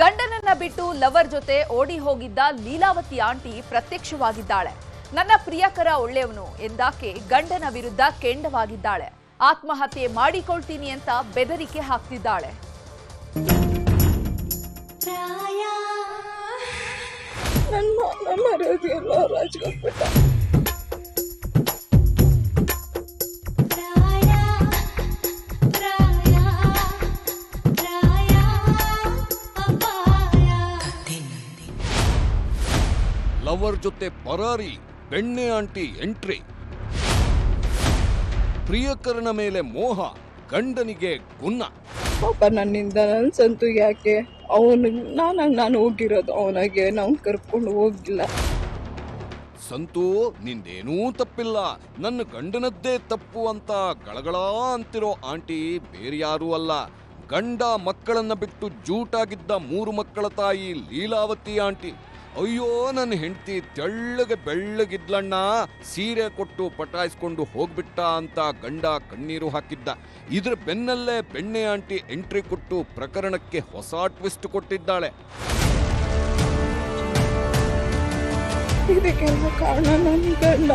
ಗಂಡನನ್ನ ಬಿಟ್ಟು ಲವರ್ ಜೊತೆ ಓಡಿ ಹೋಗಿದ್ದ ಲೀಲಾವತಿ ಆಂಟಿ ಪ್ರತ್ಯಕ್ಷವಾಗಿದ್ದಾಳೆ. ನನ್ನ ಪ್ರಿಯಕರ ಒಳ್ಳೆಯವನು ಎಂದಾಕೆ ಗಂಡನ ವಿರುದ್ಧ ಕೆಂಡವಾಗಿದ್ದಾಳೆ. ಆತ್ಮಹತ್ಯೆ ಮಾಡಿಕೊಳ್ತೀನಿ ಅಂತ ಬೆದರಿಕೆ ಹಾಕ್ತಿದ್ದಾಳೆ. ನನ್ನ ಎಲ್ಲ ಜೊತೆ ಪರಾರಿ ಬೆಣ್ಣೆ ಆಂಟಿ ಎಂಟ್ರಿ. ಪ್ರಿಯಕರನ ಮೇಲೆ ಮೋಹ ಗಂಡನಿಗೆ ಗುನ್ನ. ಪಾಪ ನನ್ನಿಂದ ನನ್ನ ಸಂತು ಯಾಕೆ? ಅವನು ನಾನು ನಾನು ಹೋಗಿರೋದು ಅವನಾಗೆ ನಾವು ಕರ್ಕೊಂಡು ಹೋಗಿಲ್ಲ. ಸಂತು ನಿಂದೇನೂ ತಪ್ಪಿಲ್ಲ. ನನ್ನ ಗಂಡನದ್ದೇ ತಪ್ಪು ಅಂತ ಗಳಗಳ ಅಂತಿರೋ ಆಂಟಿ ಬೇರ್ಯಾರೂ ಅಲ್ಲ. ಗಂಡ ಮಕ್ಕಳನ್ನ ಬಿಟ್ಟು ಜೂಟಾಗಿದ್ದ ಮೂರು ಮಕ್ಕಳ ತಾಯಿ ಲೀಲಾವತಿ ಆಂಟಿ. ಅಯ್ಯೋ ನನ್ನ ಹೆಂಡತಿ ತೆಳ್ಳಗೆ ಬೆಳ್ಳಗಿದ್ಲಣ್ಣ ಸೀರೆ ಕೊಟ್ಟು ಪಟಾಯಿಸ್ಕೊಂಡು ಹೋಗ್ಬಿಟ್ಟ ಅಂತ ಗಂಡ ಕಣ್ಣೀರು ಹಾಕಿದ್ದ. ಇದ್ರ ಬೆನ್ನಲ್ಲೇ ಬೆಣ್ಣೆ ಆಂಟಿ ಎಂಟ್ರಿ ಕೊಟ್ಟು ಪ್ರಕರಣಕ್ಕೆ ಹೊಸ ಟ್ವಿಸ್ಟ್ ಕೊಟ್ಟಿದ್ದಾಳೆ. ಇದಕ್ಕೆಲ್ಲ ಕಾರಣ ನನ್ನ ಗಂಡ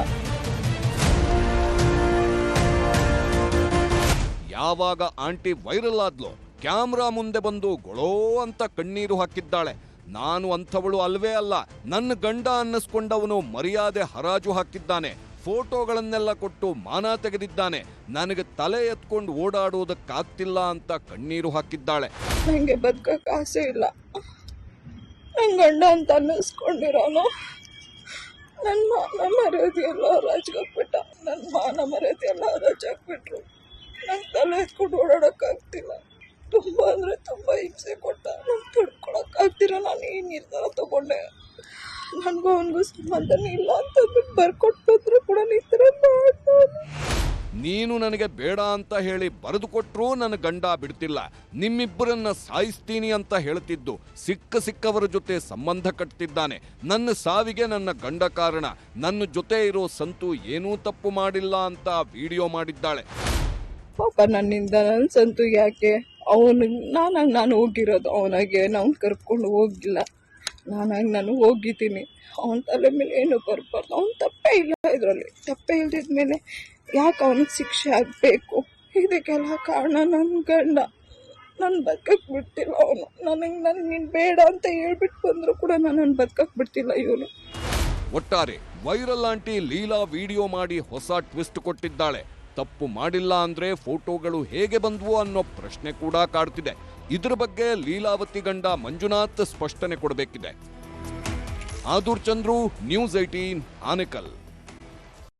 ಯಾವಾಗ ಆಂಟಿ ವೈರಲ್ ಆದ್ಲು ಕ್ಯಾಮ್ರಾ ಮುಂದೆ ಬಂದು ಗೊಳೋ ಅಂತ ಕಣ್ಣೀರು ಹಾಕಿದ್ದಾಳೆ. ನಾನು ಅಂಥವಳು ಅಲ್ವೇ ಅಲ್ಲ. ನನ್ನ ಗಂಡ ಅನ್ನಿಸ್ಕೊಂಡವನು ಮರ್ಯಾದೆ ಹರಾಜು ಹಾಕಿದ್ದಾನೆ. ಫೋಟೋಗಳನ್ನೆಲ್ಲ ಕೊಟ್ಟು ಮಾನ ತೆಗೆದಿದ್ದಾನೆ. ನನಗೆ ತಲೆ ಎತ್ಕೊಂಡು ಓಡಾಡುವುದಕ್ಕಾಗ್ತಿಲ್ಲ ಅಂತ ಕಣ್ಣೀರು ಹಾಕಿದ್ದಾಳೆ. ನನಗೆ ಬದುಕಕ್ಕೆ ಆಸೆ ಇಲ್ಲ. ನನ್ನ ಗಂಡ ಅಂತ ಅನ್ನಿಸ್ಕೊಂಡಿರೋನು. ನನ್ನ ಮಾನ ಮರ್ಯಾದೆಯೆಲ್ಲ ಎಲ್ಲ ನನ್ನ ಮಾನ ಮರ್ಯಾದೆ ಎಲ್ಲ ನಂಗೆ ತಲೆ ಎತ್ಕೊಂಡು ಓಡಾಡೋಕ್ಕಾಗ್ತಿಲ್ಲ. ತುಂಬ ಅಂದರೆ ತುಂಬ ಹಿಂಸೆ ಕೊಟ್ಟ ನಂಗೆ ತಡ್ಕೊಳಕ್ಕಾಗ್ತಿರ ನಾನು ಈ ನಿರ್ಧಾರ ತಗೊಂಡೆ? ನನಗೂ ಅವನಿಗೂ ಸಂಬಂಧನೇ ಇಲ್ಲ ಅಂತಂದ್ಬಿಟ್ಟು ಬರ್ಕೊಟ್ಟು ಬಂದರೂ ಕೂಡ ಈ ಥರ ಮಾಡ್ಬೋದು ನೀನು ನನಗೆ ಬೇಡ ಅಂತ ಹೇಳಿ ಬರೆದು ಕೊಟ್ಟರೂ ನನ್ನ ಗಂಡ ಬಿಡ್ತಿಲ್ಲ. ನಿಮ್ಮಿಬ್ಬರನ್ನ ಸಾಯಿಸ್ತೀನಿ ಅಂತ ಹೇಳ್ತಿದ್ದು. ಸಿಕ್ಕ ಸಿಕ್ಕವರ ಜೊತೆ ಸಂಬಂಧ ಕಟ್ತಿದ್ದಾನೆ. ನನ್ನ ಸಾವಿಗೆ ನನ್ನ ಗಂಡ ಕಾರಣ. ನನ್ನ ಜೊತೆ ಇರೋ ಸಂತು ಏನೂ ತಪ್ಪು ಮಾಡಿಲ್ಲ ಅಂತ ವಿಡಿಯೋ ಮಾಡಿದ್ದಾಳೆ. ಪಾಪ ನನ್ನಿಂದ ನನ್ನ ಸಂತು ಯಾಕೆ? ಅವನು, ನಾನಾಗಿ ನಾನು ಹೋಗಿರೋದು ಅವನಾಗೆ ನಾವು ಕರ್ಕೊಂಡು ಹೋಗಿಲ್ಲ. ನಾನಾಗಿ ನಾನು ಹೋಗಿದ್ದೀನಿ. ಅವನ ತಲೆ ಮೇಲೆ ಏನು ಬರಬಾರ್ದು. ಅವ್ನು ತಪ್ಪೇ ಇಲ್ಲ ಇದರಲ್ಲಿ. ತಪ್ಪೇ ಇಲ್ದಿದ್ಮೇಲೆ ಯಾಕೆ ಅವನಿಗೆ ಶಿಕ್ಷೆ ಆಗಬೇಕು? ಇದಕ್ಕೆಲ್ಲ ಕಾರಣ ನನ್ನ ಗಂಡ. ನನ್ನ ಬದುಕಕ್ಕೆ ಬಿಡ್ತಿಲ್ಲ ಅವನು. ನನಗೆ ನನಗೆ ನೀನು ಬೇಡ ಅಂತ ಹೇಳ್ಬಿಟ್ಟು ಬಂದರೂ ಕೂಡ ನನ್ನನ್ನು ಬದುಕಕ್ಕೆ ಬಿಡ್ತಿಲ್ಲ ಇವನು. ಒಟ್ಟಾರೆ ವೈರಲ್ ಆಂಟಿ ಲೀಲಾ ವಿಡಿಯೋ ಮಾಡಿ ಹೊಸ ಟ್ವಿಸ್ಟ್ ಕೊಟ್ಟಿದ್ದಾಳೆ. ತಪ್ಪು ಮಾಡಿಲ್ಲ ಅಂದ್ರೆ ಫೋಟೋಗಳು ಹೇಗೆ ಬಂದವು ಅನ್ನೋ ಪ್ರಶ್ನೆ ಕೂಡ ಕಾಡ್ತಿದೆ. ಇದ್ರ ಬಗ್ಗೆ ಲೀಲಾವತಿ ಗಂಡ ಮಂಜುನಾಥ್ ಸ್ಪಷ್ಟನೆ ಕೊಡಬೇಕಿದೆ. ಆದೂರ್ ಚಂದ್ರು, ನ್ಯೂಸ್ ಏಟೀನ್ ಆನೆಕಲ್.